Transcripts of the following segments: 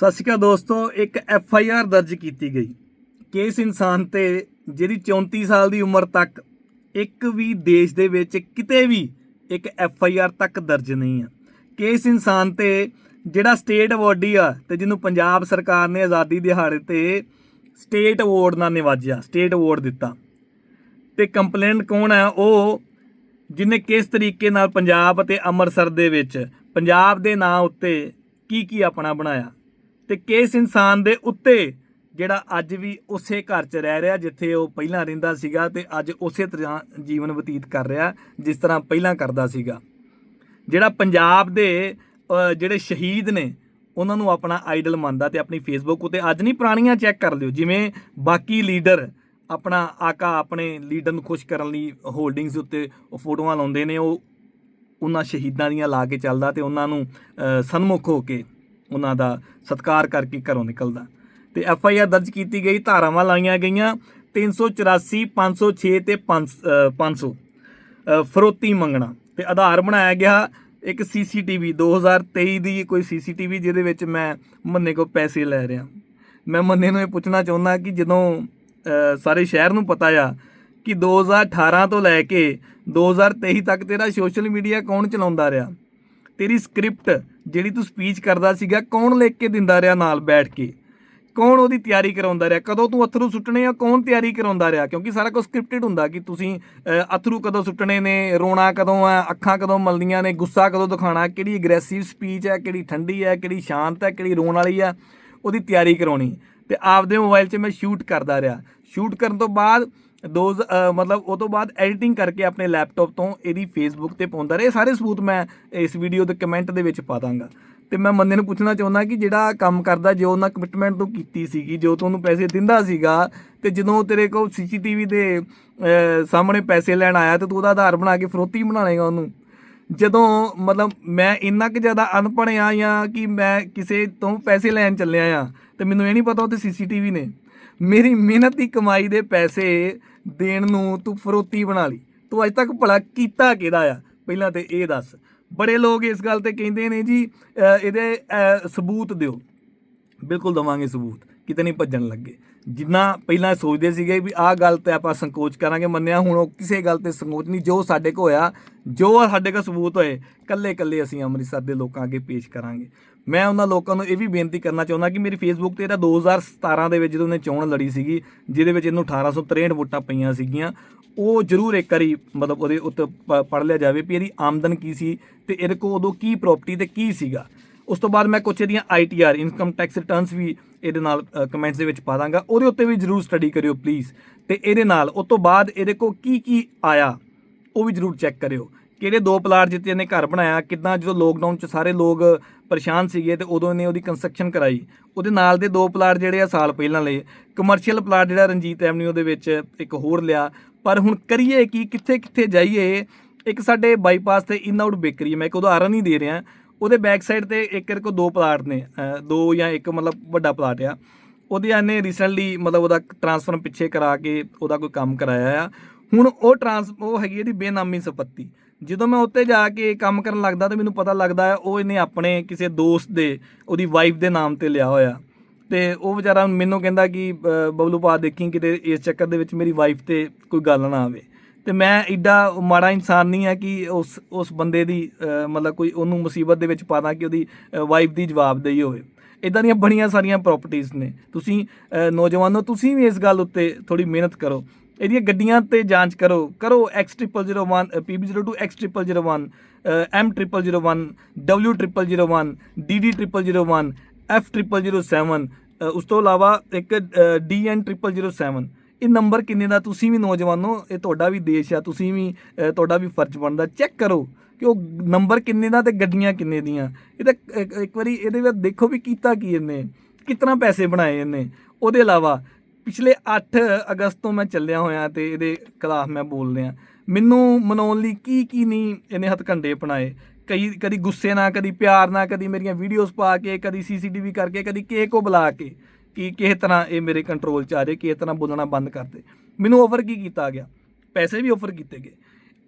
ਸਤਿ ਸ਼੍ਰੀ ਅਕਾਲ ਦੋਸਤੋ, ਇੱਕ ਐਫ ਆਈ ਆਰ ਦਰਜ ਕੀਤੀ ਗਈ। ਕੇਸ ਇਨਸਾਨ ਤੇ ਜਿਹਦੀ 34 ਸਾਲ ਦੀ ਉਮਰ ਤੱਕ ਇੱਕ ਵੀ ਦੇਸ਼ ਦੇ ਵਿੱਚ ਕਿਤੇ ਵੀ ਇੱਕ ਐਫ ਆਈ ਆਰ ਤੱਕ ਦਰਜ ਨਹੀਂ ਆ। ਕੇਸ ਇਨਸਾਨ ਤੇ ਜਿਹੜਾ ਸਟੇਟ ਅਵਾਰਡੀ ਆ ਤੇ ਜਿਹਨੂੰ ਪੰਜਾਬ ਸਰਕਾਰ ਨੇ ਆਜ਼ਾਦੀ ਦਿਹਾੜੇ ਤੇ ਸਟੇਟ ਅਵਾਰਡ ਨਾਲ ਨਿਵਾਜਿਆ, ਸਟੇਟ ਅਵਾਰਡ ਦਿੱਤਾ। ਤੇ ਕੰਪਲੇਂਟ ਕੌਣ ਹੈ ਉਹ ਜਿਨੇ ਕਿਸ ਤਰੀਕੇ ਨਾਲ ਪੰਜਾਬ ਅਤੇ ਅੰਮ੍ਰਿਤਸਰ ਦੇ ਵਿੱਚ ਪੰਜਾਬ ਦੇ ਨਾਂ ਉੱਤੇ ਕੀ ਕੀ ਆਪਣਾ ਬਣਾਇਆ? ਤੇ ਕਿਸ ਇਨਸਾਨ ਦੇ ਉੱਤੇ ਜਿਹੜਾ ਅੱਜ ਵੀ ਉਸੇ ਘਰ 'ਚ ਰਹਿ ਰਿਹਾ ਜਿੱਥੇ ਉਹ ਪਹਿਲਾਂ ਰਹਿੰਦਾ ਸੀਗਾ ਤੇ ਅੱਜ ਉਸੇ ਤਰ੍ਹਾਂ ਜੀਵਨ ਬਤੀਤ ਕਰ ਰਿਹਾ ਜਿਸ ਤਰ੍ਹਾਂ ਪਹਿਲਾਂ ਕਰਦਾ ਸੀਗਾ। ਜਿਹੜਾ ਪੰਜਾਬ ਦੇ ਜਿਹੜੇ ਸ਼ਹੀਦ ਨੇ ਉਹਨਾਂ ਨੂੰ ਆਪਣਾ ਆਈਡਲ ਮੰਨਦਾ ਤੇ ਆਪਣੀ ਫੇਸਬੁੱਕ ਉਤੇ ਅੱਜ ਨਹੀਂ ਪੁਰਾਣੀਆਂ ਚੈੱਕ ਕਰ ਲਿਓ ਜਿਵੇਂ ਬਾਕੀ ਲੀਡਰ ਆਪਣਾ ਆਕਾ ਆਪਣੇ ਲੀਡਰ ਨੂੰ ਖੁਸ਼ ਕਰਨ ਲਈ ਹੋਲਡਿੰਗਸ ਉੱਤੇ ਉਹ ਫੋਟੋਆਂ ਲਾਉਂਦੇ ਨੇ ਉਹ ਉਹਨਾਂ ਸ਼ਹੀਦਾਂ ਦੀਆਂ ਲਾ ਕੇ ਚੱਲਦਾ ਤੇ ਉਹਨਾਂ ਨੂੰ ਅ, ਸਨਮੁਖ ਹੋ ਕੇ ਉਹਨਾਂ ਦਾ ਸਤਿਕਾਰ ਕਰਕੇ ਘਰੋਂ ਨਿਕਲਦਾ। ਤੇ ਐਫ ਆਈ ਆਰ ਦਰਜ ਕੀਤੀ ਗਈ, ਧਾਰਾਵਾਂ ਲਾਈਆਂ ਗਈਆਂ 384 506 ਤੇ 500 ਫਰੋਤੀ ਮੰਗਣਾ। ਤੇ ਆਧਾਰ ਬਣਾਇਆ ਗਿਆ ਇੱਕ ਸੀਸੀਟੀਵੀ 2023 ਦੀ ਕੋਈ ਸੀਸੀਟੀਵੀ ਜਿਹਦੇ ਵਿੱਚ ਮੈਂ ਮੰਨੇ ਕੋ ਪੈਸੇ ਲੈ ਰਿਹਾ। ਮੈਂ ਮੰਨੇ ਨੂੰ ਇਹ ਪੁੱਛਣਾ ਚਾਹੁੰਦਾ ਕਿ ਜਦੋਂ ਸਾਰੇ ਸ਼ਹਿਰ ਨੂੰ ਪਤਾ ਆ ਕਿ 2018 ਤੋਂ ਲੈ ਕੇ 2023 ਤੱਕ ਤੇਰਾ ਸੋਸ਼ਲ ਮੀਡੀਆ ਕੌਣ ਚਲਾਉਂਦਾ ਰਿਹਾ ਤੇਰੀ ਸਕ੍ਰਿਪਟ ਜਿਹੜੀ ਤੂੰ ਸਪੀਚ ਕਰਦਾ ਸੀਗਾ, ਕੌਣ ਲਿਖ ਕੇ ਦਿੰਦਾ ਰਿਹਾ ਨਾਲ ਬੈਠ ਕੇ? ਕੌਣ ਉਹਦੀ ਤਿਆਰੀ ਕਰਾਉਂਦਾ ਰਿਹਾ? ਕਦੋਂ ਤੂੰ ਅਥਰੂ ਸੁੱਟਣੇ ਆ, ਕੌਣ ਤਿਆਰੀ ਕਰਾਉਂਦਾ ਰਿਹਾ? ਕਿਉਂਕਿ ਸਾਰਾ ਕੁਝ ਸਕ੍ਰਿਪਟਡ ਹੁੰਦਾ ਕਿ ਤੁਸੀਂ ਅਥਰੂ ਕਦੋਂ ਸੁੱਟਣੇ ਨੇ, ਰੋਣਾ ਕਦੋਂ ਆ, ਅੱਖਾਂ ਕਦੋਂ ਮਲਦੀਆਂ ਨੇ, ਗੁੱਸਾ ਕਦੋਂ ਦਿਖਾਣਾ ਕਿਹੜੀ ਅਗਰੈਸਿਵ ਸਪੀਚ ਹੈ ਕਿਹੜੀ ਠੰਡੀ ਹੈ ਕਿਹੜੀ ਸ਼ਾਂਤ ਹੈ ਕਿਹੜੀ ਰੋਣ ਵਾਲੀ ਆ, ਉਹਦੀ ਤਿਆਰੀ ਕਰਾਉਣੀ। ਤੇ ਆਪਦੇ ਮੋਬਾਈਲ 'ਚ ਮੈਂ ਸ਼ੂਟ ਕਰਦਾ ਰਿਹਾ। ਸ਼ੂਟ ਕਰਨ ਤੋਂ ਬਾਅਦ ਦੋਜ਼ ਮਤਲਬ ਉਹ ਤੋਂ ਬਾਅਦ ਐਡੀਟਿੰਗ ਕਰਕੇ ਆਪਣੇ ਲੈਪਟਾਪ ਤੋਂ ਇਹਦੀ ਫੇਸਬੁੱਕ ਤੇ ਪਾਉਂਦਾ ਰਿਹਾ। ਸਾਰੇ ਸਬੂਤ ਮੈਂ ਇਸ ਵੀਡੀਓ ਦੇ ਕਮੈਂਟ ਦੇ ਵਿੱਚ ਪਾ ਦਾਂਗਾ। ਤੇ ਮੈਂ ਮੰਨੇ ਨੂੰ ਪੁੱਛਣਾ ਚਾਹੁੰਦਾ ਕਿ ਜਿਹੜਾ ਕੰਮ ਕਰਦਾ, ਜੋ ਉਹਨਾਂ ਕਮਿਟਮੈਂਟ ਤੋਂ ਕੀਤੀ ਸੀਗੀ, ਜੋ ਤੂੰ ਪੈਸੇ ਦਿੰਦਾ ਸੀਗਾ, ਤੇ ਜਦੋਂ ਤੇਰੇ ਕੋਲ ਸੀਸੀਟੀਵੀ ਦੇ ਸਾਹਮਣੇ ਪੈਸੇ ਲੈਣ ਆਇਆ ਤੇ ਤੂੰ ਉਹਦਾ ਆਧਾਰ ਬਣਾ ਕੇ ਫਰੋਤੀ ਬਣਾਣੇਗਾ ਉਹਨੂੰ? ਜਦੋਂ, ਮਤਲਬ ਮੈਂ ਇੰਨਾ ਕਿ ਜ਼ਿਆਦਾ ਅਨਪੜ੍ਹ ਆ ਜਾਂ ਕਿ ਮੈਂ ਕਿਸੇ ਤੋਂ ਪੈਸੇ ਲੈਣ ਚੱਲਿਆ ਆ ਤੇ ਮੈਨੂੰ ਇਹ ਨਹੀਂ ਪਤਾ ਉੱਥੇ ਸੀਸੀਟੀਵੀ ਨੇ। ਮੇਰੀ ਮਿਹਨਤ ਦੀ ਕਮਾਈ ਦੇ ਪੈਸੇ ਦੇਣ ਨੂੰ ਤੂੰ ਫਰੋਤੀ ਬਣਾ ਲਈ। ਤੂੰ ਅੱਜ ਤੱਕ ਭਲਾ ਕੀਤਾ ਕਿਹਦਾ ਆ? ਪਹਿਲਾਂ ਤੇ ਇਹ ਦੱਸ। ਬੜੇ ਲੋਕ ਇਸ ਗੱਲ ਤੇ ਕਹਿੰਦੇ ਨੇ ਜੀ ਇਹਦੇ ਸਬੂਤ ਦਿਓ। ਬਿਲਕੁਲ ਦਵਾਂਗੇ ਸਬੂਤ, ਕਿਤੇ ਨਹੀਂ ਭੱਜਣ ਲੱਗੇ। ਜਿੰਨਾ ਪਹਿਲਾਂ ਸੋਚਦੇ ਸੀਗੇ ਵੀ ਆਹ ਗੱਲ ਤੇ ਆਪਾਂ ਸੰਕੋਚ ਕਰਾਂਗੇ, ਮੰਨਿਆ ਹੁਣ ਉਹ ਕਿਸੇ ਗੱਲ ਤੇ ਸੰਕੋਚ ਨਹੀਂ। ਜੋ ਸਾਡੇ ਕੋ ਹੋਇਆ, ਜੋ ਸਾਡੇ ਕੋਲ ਸਬੂਤ ਹੋਏ ਕੱਲੇ ਕੱਲੇ ਅਸੀਂ ਅੰਮ੍ਰਿਤਸਰ ਦੇ ਲੋਕਾਂ ਅੱਗੇ ਪੇਸ਼ ਕਰਾਂਗੇ। ਮੈਂ ਉਹਨਾਂ ਲੋਕਾਂ ਨੂੰ ਇਹ ਵੀ ਬੇਨਤੀ ਕਰਨਾ ਚਾਹੁੰਦਾ ਕਿ ਮੇਰੀ ਫੇਸਬੁੱਕ ਤੇ ਇਹਦਾ 2017 ਦੇ ਵਿੱਚ ਜਦੋਂ ਉਹਨੇ ਚੋਣ ਲੜੀ ਸੀਗੀ, ਜਿਹਦੇ ਵਿੱਚ ਇਹਨੂੰ 1863 ਵੋਟਾਂ ਪਈਆਂ ਸੀਗੀਆਂ, ਉਹ ਜ਼ਰੂਰ ਇੱਕ ਵਾਰੀ ਮਤਲਬ ਉਹਦੇ ਉੱਤੇ ਪੜ੍ਹ ਲਿਆ ਜਾਵੇ ਵੀ ਇਹਦੀ ਆਮਦਨ ਕੀ ਸੀ ਤੇ ਇਹਦੇ ਕੋਲ ਉਦੋਂ ਕੀ ਪ੍ਰਾਪਰਟੀ ਤੇ ਕੀ ਸੀਗਾ। ਉਸ ਤੋਂ ਬਾਅਦ ਮੈਂ ਕੁਛ ਇਹਦੀਆਂ ਆਈਟੀਆਰ ਇਨਕਮ ਟੈਕਸ ਰਿਟਰਨਸ ਵੀ ਇਹਦੇ ਨਾਲ ਕਮੈਂਟਸ ਦੇ ਵਿੱਚ ਪਾ ਦਾਂਗਾ। ਉਹਦੇ ਉੱਤੇ ਵੀ ਜਰੂਰ ਸਟੱਡੀ ਕਰਿਓ ਪਲੀਜ਼ ਤੇ ਇਹਦੇ ਨਾਲ ਉਸ ਤੋਂ ਬਾਅਦ ਇਹਦੇ ਕੋਲ ਕੀ ਕੀ ਆਇਆ, ਉਹ ਵੀ ਜਰੂਰ ਚੈੱਕ ਕਰਿਓ। ਕਿਹੜੇ ਦੋ ਪਲਾਟ ਜਿੱਤੇ ਇਹਨੇ ਘਰ ਬਣਾਇਆ, ਕਿਦਾਂ ਜਦੋਂ ਲੋਕਡਾਊਨ 'ਚ ਸਾਰੇ ਲੋਕ ਪਰੇਸ਼ਾਨ ਸੀਗੇ ਤੇ ਉਦੋਂ ਇਹਨੇ ਉਹਦੀ ਕੰਸਟਰਕਸ਼ਨ ਕਰਾਈ। ਉਹਦੇ ਨਾਲ ਦੇ ਦੋ ਪਲਾਟ ਜਿਹੜੇ ਆ ਸਾਲ ਪਹਿਲਾਂ ਲਏ। ਕਮਰਸ਼ੀਅਲ ਪਲਾਟ ਜਿਹੜਾ ਰਣਜੀਤ ਐਵਨਿਊ ਦੇ ਵਿੱਚ ਇੱਕ ਹੋਰ ਲਿਆ। ਪਰ ਹੁਣ ਕਰੀਏ ਕੀ ਕਿੱਥੇ ਕਿੱਥੇ ਜਾਈਏ? ਇੱਕ ਸਾਡੇ ਬਾਈਪਾਸ ਤੇ ਇਨ ਆਊਟ ਬੇਕਰੀ ਹੈ ਮੈਂ ਇੱਕ ਉਦਾਹਰਨ ਹੀ ਦੇ ਰਿਹਾ। ਉਹਦੇ ਬੈਕ ਸਾਈਡ ਤੇ ਇੱਕ ਇਹਦੇ ਕੋਲ ਦੋ ਪਲਾਟ ਨੇ ਦੋ ਜਾਂ ਇੱਕ ਮਤਲਬ ਵੱਡਾ ਪਲਾਟ ਆ। ਉਹਦੇ ਆਨੇ ਰੀਸੈਂਟਲੀ ਮਤਲਬ ਉਹਦਾ ਟ੍ਰਾਂਸਫਰ ਪਿੱਛੇ ਕਰਾ ਕੇ ਉਹਦਾ ਕੋਈ ਕੰਮ ਕਰਾਇਆ ਆ। ਹੁਣ ਉਹ ਟ੍ਰਾਂਸ ਉਹ ਹੈਗੀ ਇਹਦੀ ਬੇਨਾਮੀ ਸੰਪਤੀ। ਜਦੋਂ ਮੈਂ ਉੱਤੇ ਜਾ ਕੇ ਕੰਮ ਕਰਨ ਲੱਗਦਾ ਤਾਂ ਮੈਨੂੰ ਪਤਾ ਲੱਗਦਾ ਹੈ ਉਹ ਇਹਨੇ ਆਪਣੇ ਕਿਸੇ ਦੋਸਤ ਦੇ ਉਹਦੀ ਵਾਈਫ ਦੇ ਨਾਮ ਤੇ ਲਿਆ ਹੋਇਆ। ਤੇ ਉਹ ਵਿਚਾਰਾ ਮੈਨੂੰ ਕਹਿੰਦਾ ਕਿ ਬਬਲੂ ਪਾ ਦੇਖੀ ਕਿਤੇ ਇਸ ਚੱਕਰ ਦੇ ਵਿੱਚ ਮੇਰੀ ਵਾਈਫ ਤੇ ਕੋਈ ਗੱਲ ਨਾ ਆਵੇ। ਤੇ ਮੈਂ ਐਡਾ ਮਾੜਾ ਇਨਸਾਨ ਨਹੀਂ ਆ ਕਿ ਉਸ ਉਸ ਬੰਦੇ ਦੀ ਮਤਲਬ ਕੋਈ ਉਹਨੂੰ ਮੁਸੀਬਤ ਦੇ ਵਿੱਚ ਪਾਦਾ ਕਿ ਉਹਦੀ ਵਾਈਫ ਦੀ ਜਵਾਬਦੇਹੀ ਹੋਵੇ। ਇਦਾਂ ਦੀਆਂ ਬੜੀਆਂ ਸਾਰੀਆਂ ਪ੍ਰਾਪਰਟੀਆਂ ਨੇ। ਤੁਸੀਂ ਅ, ਨੌਜਵਾਨੋ ਤੁਸੀਂ ਵੀ ਇਸ ਗੱਲ ਉੱਤੇ ਥੋੜੀ ਮਿਹਨਤ ਕਰੋ। ਇਹਦੀਆਂ ਗੱਡੀਆਂ ਤੇ ਜਾਂਚ ਕਰੋ। ਕਰੋ X0001 PB02 X0001 M0001 W0001 DD0001 F0007 ਅ, ਉਸ ਤੋਂ ਇਲਾਵਾ ਇੱਕ DN0007 ਇਹ ਨੰਬਰ ਕਿੰਨੇ ਦਾ ਤੁਸੀਂ ਵੀ ਨੌਜਵਾਨੋ ਇਹ ਤੁਹਾਡਾ ਵੀ ਦੇਸ਼ ਆ ਤੁਸੀਂ ਵੀ ਤੁਹਾਡਾ ਵੀ ਫਰਜ਼ ਬਣਦਾ। ਚੈੱਕ ਕਰੋ ਕਿ ਉਹ ਨੰਬਰ ਕਿੰਨੇ ਦਾ ਤੇ ਗੱਡੀਆਂ ਕਿੰਨੇ ਦੀਆਂ। ਇਹ ਤਾਂ ਇੱਕ- ਇੱਕ ਵਾਰੀ ਇਹਦੇ ਵਿੱਚ ਦੇਖੋ ਵੀ ਕੀਤਾ ਕੀ ਇਹਨੇ ਕਿਤਨਾ ਪੈਸੇ ਬਣਾਏ ਇਹਨੇ। ਉਹਦੇ ਇਲਾਵਾ ਪਿਛਲੇ 8 ਅਗਸਤ ਤੋਂ ਮੈਂ ਚੱਲਿਆ ਹੋਇਆ ਤੇ ਇਹਦੇ ਖਿਲਾਫ ਮੈਂ ਬੋਲ ਰਿਹਾ ਮੈਨੂੰ ਮਨਾਉਣ ਲਈ ਕੀ ਕੀ ਨਹੀਂ ਇਹਨੇ ਹੱਥਕੰਡੇ ਅਪਣਾਏ? ਕਈ, ਕਦੀ ਗੁੱਸੇ ਨਾਲ, ਕਦੀ ਪਿਆਰ ਨਾਲ, ਕਦੀ ਮੇਰੀਆਂ ਵੀਡੀਓਜ਼ ਪਾ ਕੇ, ਕਦੀ ਸੀਸੀਟੀਵੀ ਕਰਕੇ, ਕਦੀ ਕਿਸੇ ਕੋ ਬੁਲਾ ਕੇ ਕਿ ਕਿਸੇ ਤਰ੍ਹਾਂ ਇਹ ਮੇਰੇ ਕੰਟਰੋਲ 'ਚ ਆ ਜਾਏ, ਕਿਸੇ ਤਰ੍ਹਾਂ ਬੋਲਣਾ ਬੰਦ ਕਰ ਦੇ। ਮੈਨੂੰ ਆਫਰ ਕੀ ਕੀਤਾ ਗਿਆ? ਪੈਸੇ ਵੀ ਆਫਰ ਕੀਤੇ ਗਏ।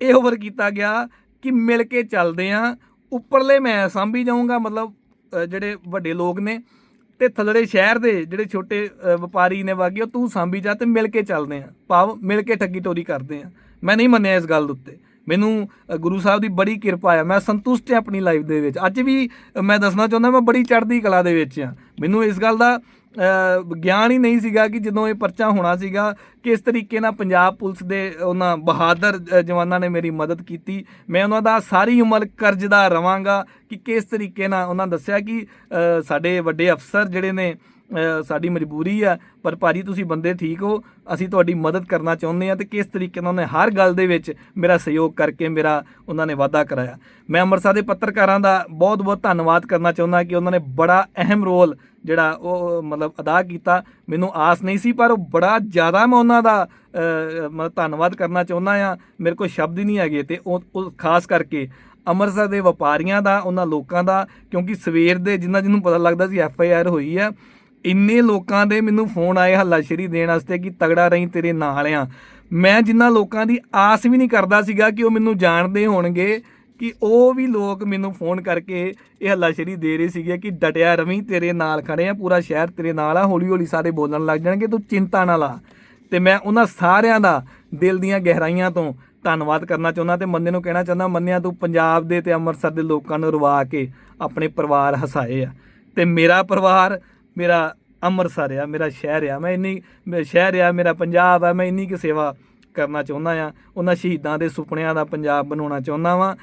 ਇਹ ਆਫਰ ਕੀਤਾ ਗਿਆ ਕਿ ਮਿਲ ਕੇ ਚੱਲਦੇ ਆ ਉੱਪਰਲੇ ਮੈਂ ਸਾਂਭੀ ਜਾਊਂਗਾ, ਮਤਲਬ ਜਿਹੜੇ ਵੱਡੇ ਲੋਕ ਨੇ ਤੇ ਥੱਲੜੇ ਸ਼ਹਿਰ ਦੇ ਜਿਹੜੇ ਛੋਟੇ ਵਪਾਰੀ ਨੇ ਬਾਕੀ ਉਹ ਤੂੰ ਸਾਂਭੀ ਜਾ ਤੇ ਮਿਲ ਕੇ ਚੱਲਦੇ ਆ। ਭਾਵ ਮਿਲ ਕੇ ਠੱਗੀ ਟੋਰੀ ਕਰਦੇ ਆ। ਮੈਂ ਨਹੀਂ ਮੰਨਿਆ ਇਸ ਗੱਲ ਉੱਤੇ। ਮੈਨੂੰ ਗੁਰੂ ਸਾਹਿਬ ਦੀ ਬੜੀ ਕਿਰਪਾ ਆ। ਮੈਂ ਸੰਤੁਸ਼ਟ ਹਾਂ ਆਪਣੀ ਲਾਈਫ ਦੇ ਵਿੱਚ। ਅੱਜ ਵੀ ਮੈਂ ਦੱਸਣਾ ਚਾਹੁੰਦਾ, ਮੈਂ ਬੜੀ ਚੜ੍ਹਦੀ ਕਲਾ ਦੇ ਵਿੱਚ ਆ। ਮੈਨੂੰ ਇਸ ਗੱਲ ਦਾ ਗਿਆਨ ਹੀ ਨਹੀਂ ਸੀਗਾ ਕਿ ਜਦੋਂ ਇਹ ਪਰਚਾ ਹੋਣਾ ਸੀਗਾ, ਕਿਸ ਤਰੀਕੇ ਨਾਲ ਪੰਜਾਬ ਪੁਲਿਸ ਦੇ ਉਹਨਾਂ ਬਹਾਦਰ ਜਵਾਨਾਂ ਨੇ ਮੇਰੀ ਮਦਦ ਕੀਤੀ। ਮੈਂ ਉਹਨਾਂ ਦਾ ਸਾਰੀ ਉਮਰ ਕਰਜ਼ਦਾ ਰਵਾਂਗਾ ਕਿ ਕਿਸ ਤਰੀਕੇ ਨਾਲ ਉਹਨਾਂ ਦੱਸਿਆ ਕਿ ਸਾਡੇ ਵੱਡੇ ਅਫਸਰ ਜਿਹੜੇ ਨੇ ਸਾਡੀ ਮਜਬੂਰੀ ਆ ਪਰ ਭਾਜੀ ਤੁਸੀਂ ਬੰਦੇ ਠੀਕ ਹੋ ਅਸੀਂ ਤੁਹਾਡੀ ਮਦਦ ਕਰਨਾ ਚਾਹੁੰਦੇ ਆ ਤੇ ਕਿਸ ਤਰੀਕੇ ਨਾਲ ਉਹਨੇ ਹਰ ਗੱਲ ਦੇ ਵਿੱਚ ਮੇਰਾ ਸਹਿਯੋਗ ਕਰਕੇ ਮੇਰਾ ਉਹਨਾਂ ਨੇ ਵਾਅਦਾ ਕਰਾਇਆ। ਮੈਂ ਅੰਮ੍ਰਿਤਸਰ ਦੇ ਪੱਤਰਕਾਰਾਂ ਦਾ ਬਹੁਤ ਬਹੁਤ ਧੰਨਵਾਦ ਕਰਨਾ ਚਾਹੁੰਦਾ ਕਿ ਉਹਨਾਂ ਨੇ ਬੜਾ ਅਹਿਮ ਰੋਲ ਜਿਹੜਾ ਉਹ ਮਤਲਬ ਅਦਾ ਕੀਤਾ। ਮੈਨੂੰ ਆਸ ਨਹੀਂ ਸੀ ਪਰ ਉਹ ਬੜਾ ਜ਼ਿਆਦਾ ਮੈਂ ਉਹਨਾਂ ਦਾ ਅ, ਮਤਲਬ ਧੰਨਵਾਦ ਕਰਨਾ ਚਾਹੁੰਦਾ ਆ। ਮੇਰੇ ਕੋਲ ਸ਼ਬਦ ਹੀ ਨਹੀਂ ਹੈਗੇ ਤੇ ਉਹ ਉਹ ਖਾਸ ਕਰਕੇ ਅੰਮ੍ਰਿਤਸਰ ਦੇ ਵਪਾਰੀਆਂ ਦਾ ਉਹਨਾਂ ਲੋਕਾਂ ਦਾ ਕਿਉਂਕਿ ਸਵੇਰ ਦੇ ਜਿੰਨਾ ਜਿਹਨੂੰ ਪਤਾ ਲੱਗਦਾ ਸੀ ਐਫ ਆਈ ਆਰ ਹੋਈ ਆ। ਇੰਨੇ ਲੋਕਾਂ ਦੇ ਮੈਨੂੰ ਫੋਨ ਆਏ ਹੱਲਾਸ਼ੇਰੀ ਦੇਣ ਵਾਸਤੇ ਕਿ ਤਗੜਾ ਰਹੀਂ ਤੇਰੇ ਨਾਲ ਆ ਮੈਂ ਜਿੰਨਾ ਲੋਕਾਂ ਦੀ ਆਸ ਵੀ ਨਹੀਂ ਕਰਦਾ ਸੀਗਾ ਕਿ ਉਹ ਮੈਨੂੰ ਜਾਣਦੇ ਹੋਣਗੇ ਕਿ ਉਹ ਵੀ ਲੋਕ ਮੈਨੂੰ ਫੋਨ ਕਰਕੇ ਇਹ ਹੱਲਾਸ਼ੇਰੀ ਦੇ ਰਹੇ ਸੀਗੇ ਕਿ ਡਟਿਆ ਰਵੀਂ ਤੇਰੇ ਨਾਲ ਖੜੇ ਆ, ਪੂਰਾ ਸ਼ਹਿਰ ਤੇਰੇ ਨਾਲ ਆ ਹੌਲੀ ਹੌਲੀ ਸਾਰੇ ਬੋਲਣ ਲੱਗ ਜਾਣਗੇ, ਤੂੰ ਚਿੰਤਾ ਨਾ ਲਾ। ਤੇ ਮੈਂ ਉਹਨਾਂ ਸਾਰਿਆਂ ਦਾ ਦਿਲ ਦੀਆਂ ਗਹਿਰਾਈਆਂ ਤੋਂ ਧੰਨਵਾਦ ਕਰਨਾ ਚਾਹੁੰਦਾ ਤੇ ਮੰਨੇ ਨੂੰ ਕਹਿਣਾ ਚਾਹੁੰਦਾ, ਮੰਨਿਆ ਤੂੰ ਪੰਜਾਬ ਦੇ ਤੇ ਅੰਮ੍ਰਿਤਸਰ ਦੇ ਲੋਕਾਂ ਨੂੰ ਰਵਾ ਕੇ ਆਪਣੇ ਪਰਿਵਾਰ ਹਸਾਏ ਆ। ਤੇ ਮੇਰਾ ਪਰਿਵਾਰ ਮੇਰਾ ਅੰਮ੍ਰਿਤਸਰ ਆ, ਮੇਰਾ ਸ਼ਹਿਰ ਆ, ਮੈਂ ਇੰਨੀ ਮੇਰਾ ਸ਼ਹਿਰ ਆ, ਮੇਰਾ ਪੰਜਾਬ ਆ, ਮੈਂ ਇੰਨੀ ਕਿ ਸੇਵਾ ਕਰਨਾ ਚਾਹੁੰਦਾ ਆ, ਉਹਨਾਂ ਸ਼ਹੀਦਾਂ ਦੇ ਸੁਪਨਿਆਂ ਦਾ ਪੰਜਾਬ ਬਣਾਉਣਾ ਚਾਹੁੰਦਾ ਵਾਂ।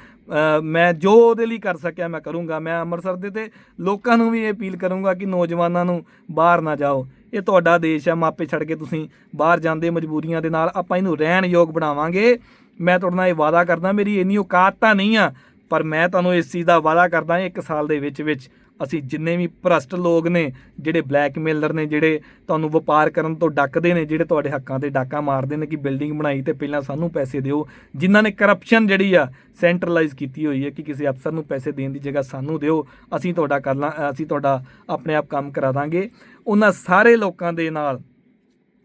ਮੈਂ ਜੋ ਉਹਦੇ ਲਈ ਕਰ ਸਕਿਆ ਮੈਂ ਕਰੂੰਗਾ, ਮੈਂ ਅੰਮ੍ਰਿਤਸਰ ਦੇ ਤੇ ਲੋਕਾਂ ਨੂੰ ਵੀ ਇਹ ਅਪੀਲ ਕਰੂੰਗਾ ਕਿ ਨੌਜਵਾਨਾਂ ਨੂੰ ਬਾਹਰ ਨਾ ਜਾਓ। ਇਹ ਤੁਹਾਡਾ ਦੇਸ਼ ਆ, ਮਾਪੇ ਛੱਡ ਕੇ ਤੁਸੀਂ ਬਾਹਰ ਜਾਂਦੇ ਮਜਬੂਰੀਆਂ ਦੇ ਨਾਲ ਆਪਾਂ ਇਹਨੂੰ ਰਹਿਣ ਯੋਗ ਬਣਾਵਾਂਗੇ। ਮੈਂ ਤੁਹਾਡੇ ਨਾਲ ਇਹ ਵਾਅਦਾ ਕਰਦਾ, ਮੇਰੀ ਇੰਨੀ ਔਕਾਤ ਤਾਂ ਨਹੀਂ ਆ, ਪਰ ਮੈਂ ਤੁਹਾਨੂੰ ਇਸ ਚੀਜ਼ ਦਾ ਵਾਅਦਾ ਕਰਦਾ ਇੱਕ ਸਾਲ ਦੇ ਵਿੱਚ ਵਿੱਚ ਅਸੀਂ ਜਿੰਨੇ ਵੀ ਭ੍ਰਸ਼ਟ ਲੋਕ ਨੇ, ਜਿਹੜੇ ਬਲੈਕਮੇਲਰ ਨੇ, ਜਿਹੜੇ ਤੁਹਾਨੂੰ ਵਪਾਰ ਕਰਨ ਤੋਂ ਡੱਕਦੇ ਨੇ, ਜਿਹੜੇ ਤੁਹਾਡੇ ਹੱਕਾਂ ਤੇ ਡਾਕਾ ਮਾਰਦੇ ਨੇ ਕਿ ਬਿਲਡਿੰਗ ਬਣਾਈ ਤੇ ਪਹਿਲਾਂ ਸਾਨੂੰ ਪੈਸੇ ਦਿਓ, ਜਿਨ੍ਹਾਂ ਨੇ ਕਰਪਸ਼ਨ ਜਿਹੜੀ ਆ ਸੈਂਟਰਲਾਈਜ਼ ਕੀਤੀ ਹੋਈ ਹੈ ਕਿ ਕਿਸੇ ਅਫਸਰ ਨੂੰ ਪੈਸੇ ਦੇਣ ਦੀ ਜਗ੍ਹਾ ਸਾਨੂੰ ਦਿਓ, ਅਸੀਂ ਤੁਹਾਡਾ ਕਰ ਲਾਂ ਅਸੀਂ ਤੁਹਾਡਾ ਆਪਣੇ ਆਪ ਕੰਮ ਕਰਾ ਦਾਂਗੇ। ਉਹਨਾਂ ਸਾਰੇ ਲੋਕਾਂ ਦੇ ਨਾਲ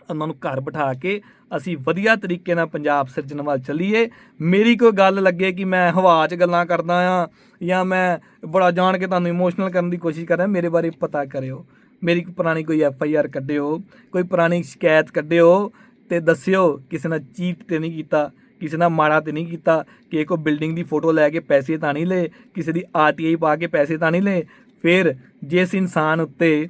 ਉਹਨਾਂ ਨੂੰ ਘਰ ਬਿਠਾ ਕੇ ਅਸੀਂ ਵਧੀਆ ਤਰੀਕੇ ਨਾਲ ਪੰਜਾਬ ਸਿਰਜਣ ਵੱਲ ਚੱਲੀਏ। ਮੇਰੀ ਕੋਈ ਗੱਲ ਲੱਗੇ ਕਿ ਮੈਂ ਹਵਾ 'ਚ ਗੱਲਾਂ ਕਰਦਾ ਆ ਜਾਂ ਮੈਂ ਬੜਾ ਜਾਣ ਕੇ ਤੁਹਾਨੂੰ ਇਮੋਸ਼ਨਲ ਕਰਨ ਦੀ ਕੋਸ਼ਿਸ਼ ਕਰ ਰਿਹਾ, ਮੇਰੇ ਬਾਰੇ ਪਤਾ ਕਰਿਓ। ਮੇਰੀ ਪੁਰਾਣੀ ਕੋਈ ਐਫ ਆਈ ਆਰ ਕੱਢਿਓ, ਕੋਈ ਪੁਰਾਣੀ ਸ਼ਿਕਾਇਤ ਕੱਢਿਓ ਤੇ ਦੱਸਿਓ ਕਿਸੇ ਨਾਲ ਚੀਟ ਤੇ ਨਹੀਂ ਕੀਤਾ, ਕਿਸੇ ਨਾਲ ਮਾੜਾ ਤੇ ਨਹੀਂ ਕੀਤਾ, ਕਿ ਕੋਈ ਬਿਲਡਿੰਗ ਦੀ ਫੋਟੋ ਲੈ ਕੇ ਪੈਸੇ ਤਾਂ ਨਹੀਂ ਲਏ, ਕਿਸੇ ਦੀ ਆਰਟੀਆਈ ਪਾ ਕੇ ਪੈਸੇ ਤਾਂ ਨਹੀਂ ਲਏ। ਫਿਰ ਜਿਸ ਇਨਸਾਨ ਉੱਤੇ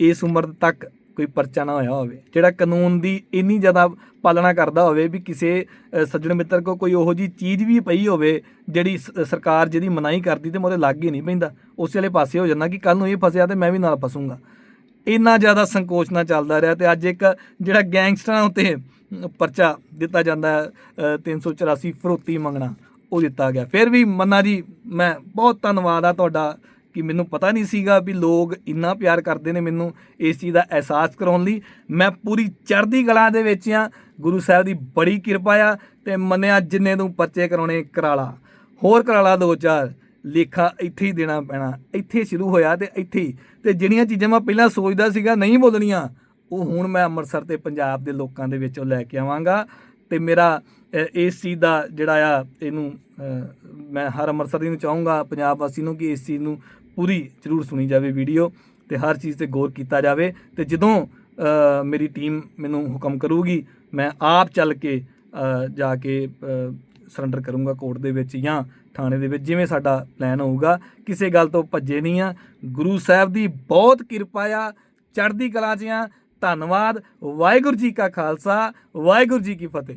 ਇਸ ਉਮਰ ਤੱਕ ਕੋਈ ਪਰਚਾ ਨਾ ਹੋਇਆ ਹੋਵੇ ਜਿਹੜਾ ਕਾਨੂੰਨ ਦੀ ਇੰਨੀ ਜ਼ਿਆਦਾ ਪਾਲਣਾ ਕਰਦਾ ਹੋਵੇ ਵੀ ਕਿਸੇ ਸੱਜਣ ਮਿੱਤਰ ਕੋ ਕੋਈ ਉਹੋ ਜੀ ਚੀਜ਼ ਵੀ ਪਈ ਹੋਵੇ ਜਿਹੜੀ ਸਰਕਾਰ ਜਿਹਦੀ ਮਨਾਹੀ ਕਰਦੀ ਤੇ ਮੋਰੇ ਲੱਗ ਹੀ ਨਹੀਂ ਪੈਂਦਾ ਉਸ ਵਾਲੇ ਪਾਸੇ ਹੋ ਜਾਂਦਾ ਕਿ ਕੱਲ ਨੂੰ ਇਹ ਫਸਿਆ ਤੇ ਮੈਂ ਵੀ ਨਾਲ ਫਸੂੰਗਾ। ਇੰਨਾ ਜ਼ਿਆਦਾ ਸੰਕੋਚ ਨਾਲ ਚੱਲਦਾ ਰਿਹਾ ਤੇ ਅੱਜ ਇੱਕ ਜਿਹੜਾ ਗੈਂਗਸਟਰਾਂ ਉੱਤੇ ਪਰਚਾ ਦਿੱਤਾ ਜਾਂਦਾ ਹੈ, ਅ, 384 ਫਰੋਤੀ ਮੰਗਣਾ ਉਹ ਦਿੱਤਾ ਗਿਆ। ਫਿਰ ਵੀ ਮੰਨਾ ਜੀ ਮੈਂ ਬਹੁਤ ਧੰਨਵਾਦ ਆ ਤੁਹਾਡਾ ਕਿ ਮੈਨੂੰ ਪਤਾ ਨਹੀਂ ਸੀਗਾ ਵੀ ਲੋਕ ਇੰਨਾ ਪਿਆਰ ਕਰਦੇ ਨੇ ਮੈਨੂੰ ਇਸ ਚੀਜ਼ ਦਾ ਅਹਿਸਾਸ ਕਰਾਉਣ ਲਈ। ਮੈਂ ਪੂਰੀ ਚੜ੍ਹਦੀ ਕਲਾ ਦੇ ਵਿੱਚ ਆ ਗੁਰੂ ਸਾਹਿਬ ਦੀ ਬੜੀ ਕਿਰਪਾ ਆ ਤੇ ਮੰਨਿਆ ਜਿੰਨੇ ਤੂੰ ਪਰਚੇ ਕਰਾਉਣੇ ਕਰਾਲਾ। ਹੋਰ ਕਰਾਲਾ ਦੋ ਚਾਰ, ਲੇਖਾ ਇੱਥੇ ਹੀ ਦੇਣਾ ਪੈਣਾ। ਇੱਥੇ ਸ਼ੁਰੂ ਹੋਇਆ ਤੇ ਇੱਥੇ। ਹੀ ਤੇ ਜਿਹੜੀਆਂ ਚੀਜ਼ਾਂ ਮੈਂ ਪਹਿਲਾਂ ਸੋਚਦਾ ਸੀਗਾ ਨਹੀਂ ਬੋਲਣੀਆਂ, ਉਹ ਹੁਣ ਮੈਂ ਅੰਮ੍ਰਿਤਸਰ ਤੇ ਪੰਜਾਬ ਦੇ ਲੋਕਾਂ ਦੇ ਵਿੱਚ ਉਹ ਲੈ ਕੇ ਆਵਾਂਗਾ। ਤੇ ਮੇਰਾ ਇਸ ਚੀਜ਼ ਦਾ ਜਿਹੜਾ ਆ, ਇਹਨੂੰ ਮੈਂ ਹਰ ਅੰਮ੍ਰਿਤਸਰੀ ਨੂੰ ਚਾਹੂੰਗਾ, ਪੰਜਾਬ ਵਾਸੀ ਨੂੰ, ਕਿ ਇਸ ਚੀਜ਼ ਨੂੰ ਪੂਰੀ ਜ਼ਰੂਰ ਸੁਣੀ ਜਾਵੇ ਵੀਡੀਓ ਤੇ ਹਰ ਚੀਜ਼ ਤੇ ਗੌਰ ਕੀਤਾ ਜਾਵੇ ਤੇ ਜਦੋਂ ਮੇਰੀ ਟੀਮ ਮੈਨੂੰ ਹੁਕਮ ਕਰੂਗੀ, ਮੈਂ ਆਪ ਚੱਲ ਕੇ ਜਾ ਕੇ ਸਰੈਂਡਰ ਕਰੂੰਗਾ ਕੋਰਟ ਦੇ ਵਿੱਚ ਜਾਂ ਥਾਣੇ ਦੇ ਵਿੱਚ, ਜਿਵੇਂ ਸਾਡਾ ਪਲਾਨ ਹੋਊਗਾ, ਕਿਸੇ ਗੱਲ ਤੋਂ ਭੱਜੇ ਨਹੀਂ ਆ। ਗੁਰੂ ਸਾਹਿਬ ਦੀ ਬਹੁਤ ਕਿਰਪਾ ਆ, ਚੜ੍ਹਦੀ ਕਲਾ 'ਚ ਆ। ਧੰਨਵਾਦ, ਵਾਹਿਗੁਰੂ ਜੀ ਕਾ ਖਾਲਸਾ, ਵਾਹਿਗੁਰੂ ਜੀ ਕੀ ਫਤਿਹ।